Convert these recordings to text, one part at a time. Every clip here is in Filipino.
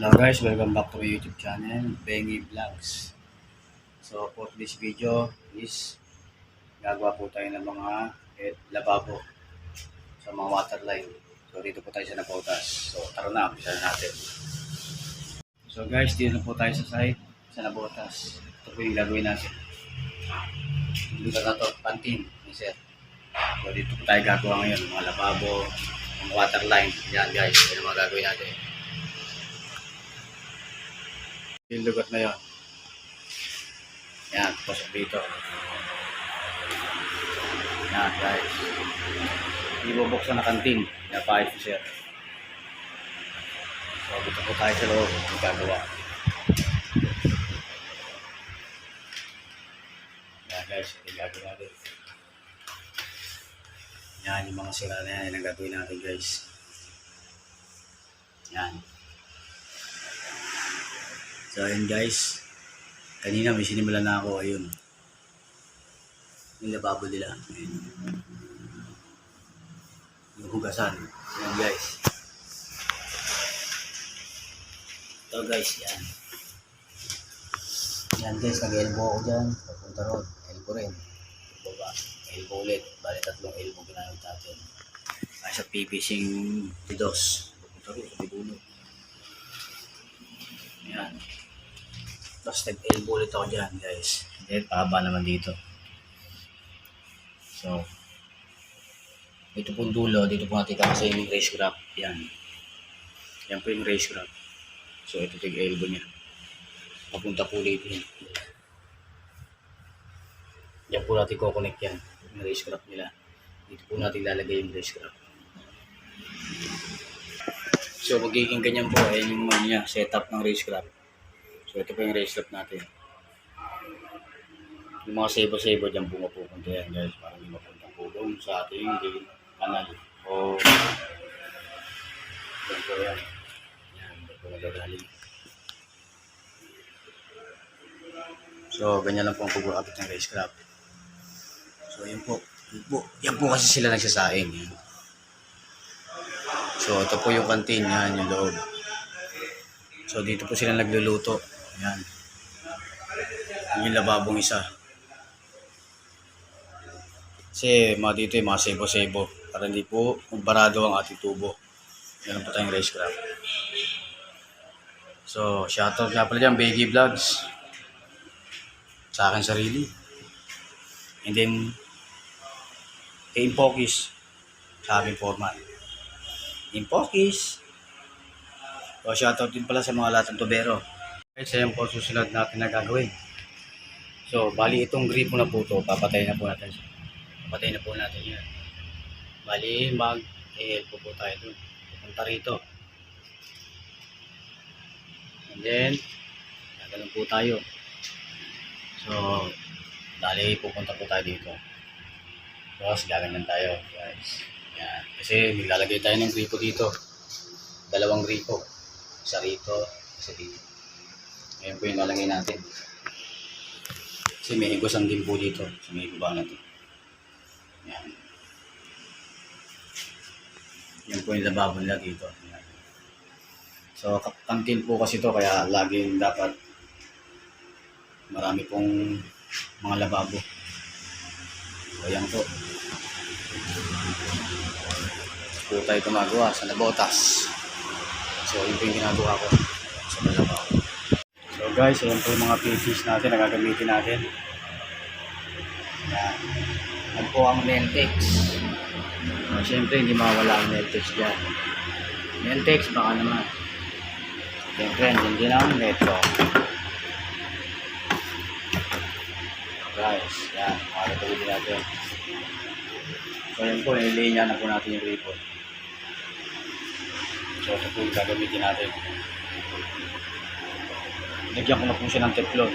Hello guys, welcome back to my YouTube channel, Bengi Vlogs. So for this video is gagawa po tayo ng mga eh, lababo sa mga water line. So dito po tayo sa Napotas. So tara na, umpisa na natin. So guys, dito na po tayo sa site sa Napotas. Ito po yung gagawin natin. Dito na to, pantin, sir. So dito po tayo gagawa ngayon, mga lababo, mga water line. Yan guys, yan ang mga gagawin natin. Yung lugar na yun. Yan, pasok dito. Yan, guys. Hindi bubuksan na kantin. Napahit ko siya. So, dito po tayo sa loob. Ang gagawa. Yan, guys. Ito gagawin. Yan, yung mga sira na yan. Yan ang natin, guys. Yan. So ayun guys, kanina may sinimulan na ako, ayun. Yung lababo nila. Ayun. Yung hugasan. Ayun guys. Ito guys, yan. Yan guys, nag-elbow ako dyan. Papunta ron. Elbow rin. Baba. Elbow ulit. Bali tatlong elbow ginamit natin. Ay sa PVC-ing tidos. Papunta ron. Sa dulo. Yan. Tapos nag-elbow ulit ako dyan, guys. Then, pahaba naman dito. So, ito pong dulo, dito po natin kakasayin yung race graph. Yan. Yan po yung race graph. So, ito yung elbow niya. Papunta po dito yan. Yan po natin kukonect yan. Yung race graph nila. Dito po natin lalagay yung race graph. So, magiging ganyan po. Ayan yung ano niya, setup ng race graph. So, ito po yung race lap natin. Yung mga sebo-sebo dyan po mapupunta yan guys. Para hindi mapunta po sa ating kanal. O, yan po yan. Yan, yan po nagagaling. So, ganyan lang po ang pag-uapit ng race crab. So, yan po. Yan po, yan po kasi sila nagsasaing. Yan. So, ito po yung kantin. Yan, yung loob. So, dito po sila nagluluto. Yan. Yan yung lababong isa. Kasi mga dito yung mga sebo-sebo. Para hindi po barado ang ating tubo. Yan po tayong race craft. So, shoutout nga pala dyan, Beggy Vlogs. Sa akin sarili. And then, kay Impokis. Sa aming format. Impokis. So, shoutout din pala sa mga lahat ng tubero. Guys, ayan po susunod natin na gagawin. So, bali itong gripo na po to, papatayin na po natin siya. Papatayin na po natin yan. Bali, mag-EL po po tayo dun. Pupunta rito. And then, gagalan po tayo. So, dali pupunta po tayo dito. Tapos, gaganyan tayo, guys. Yan. Kasi, nilalagay tayo ng gripo dito. Dalawang gripo. Isa rito, isa dito. Ayan po yung lalagay natin. Kasi may higusan din po dito. So may higuba na to. Yan. Po yung lababo nila dito. Yan. So kantin po kasi to kaya laging dapat marami pong mga lababo. So yan po. Po tayo gumagawa sa labotas. So yun po yung ginagawa ko sa lababo. Guys, ayan po yung mga pieces natin na gagamitin natin. Yan. Yan po ang Mentex. So, Siyempre, hindi mawala ang Mentex dyan. Mentex, baka naman. Siyempre, hindi din ang Metro. Guys, yan. Makakatuloy natin. So yan po, nililinya na po natin yung ribbon. So ito po yung gagamitin natin. Lagyan ko na po siya ng teflon.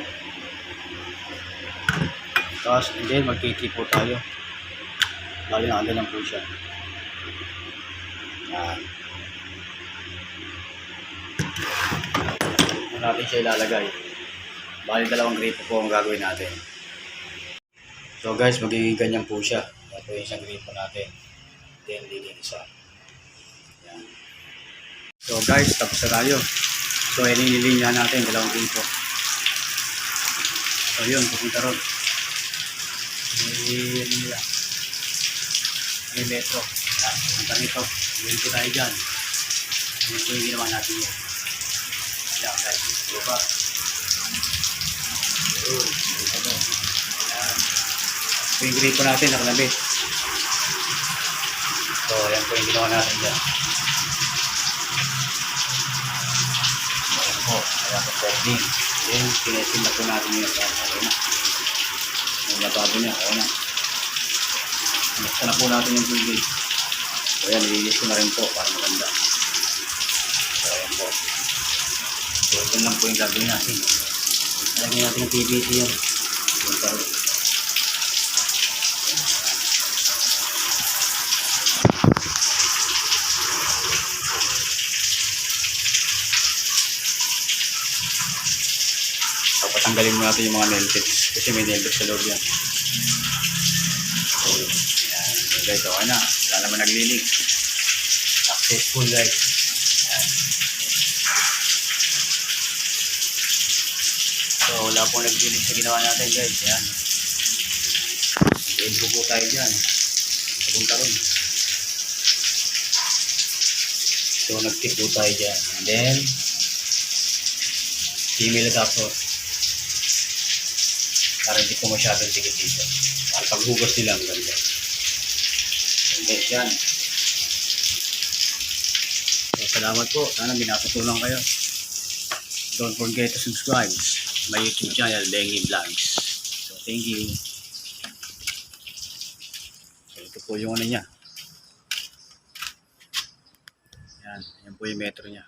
Tapos, and then, magkiki po tayo. Bali na lang po siya. Yan. Ito natin siya ilalagay. Bali, dalawang gripo po ang gagawin natin. So guys, magiging ganyan po siya. Po yung isang gripo natin. Then, isa. Yan. So guys, tapos na tayo. So, yan yung nilinya natin, dalawang tipo. So, yun, pupunta ron. May, ano nila? May metro. Yan, pupunta nito. Yun po tayo dyan. Yun po yung ginawa natin yun. Yan, guys. Diba? Yun, diba? Yan. Ito yung gripo natin, nakalabi. So, yan po yung ginawa natin dyan. Po, ayan po folding. Then, pinesin na po natin yun. Ayan, okay na. Yung lababo niya, okay na. Basta na po natin yung tubig. So, ayan, nilinis ko na rin po para maganda. So, ayan po. So, ito lang po yung gagawin natin. Lagyan natin yung PVC yan. Yung taro. So, patanggalin mo natin yung mga nail tips kasi may nail tips sa loob yan. So, guys, okay na. Wala naman naglilig. Successful, guys. So, wala pong naglilig sa ginawa natin, guys. Yan. Elbow po tayo dyan. Papunta ron. So, nag-tip po tayo dyan. And then, female adapter para hindi po masyadong dikit dito. Para paghugas nila ang ganda. Okay, yan. So, salamat po. Sana binatutunan kayo. Don't forget to subscribe my YouTube channel, Dengi Vlogs. So, thank you. So, ito po yung ano niya. Yan. Yan po yung metro niya.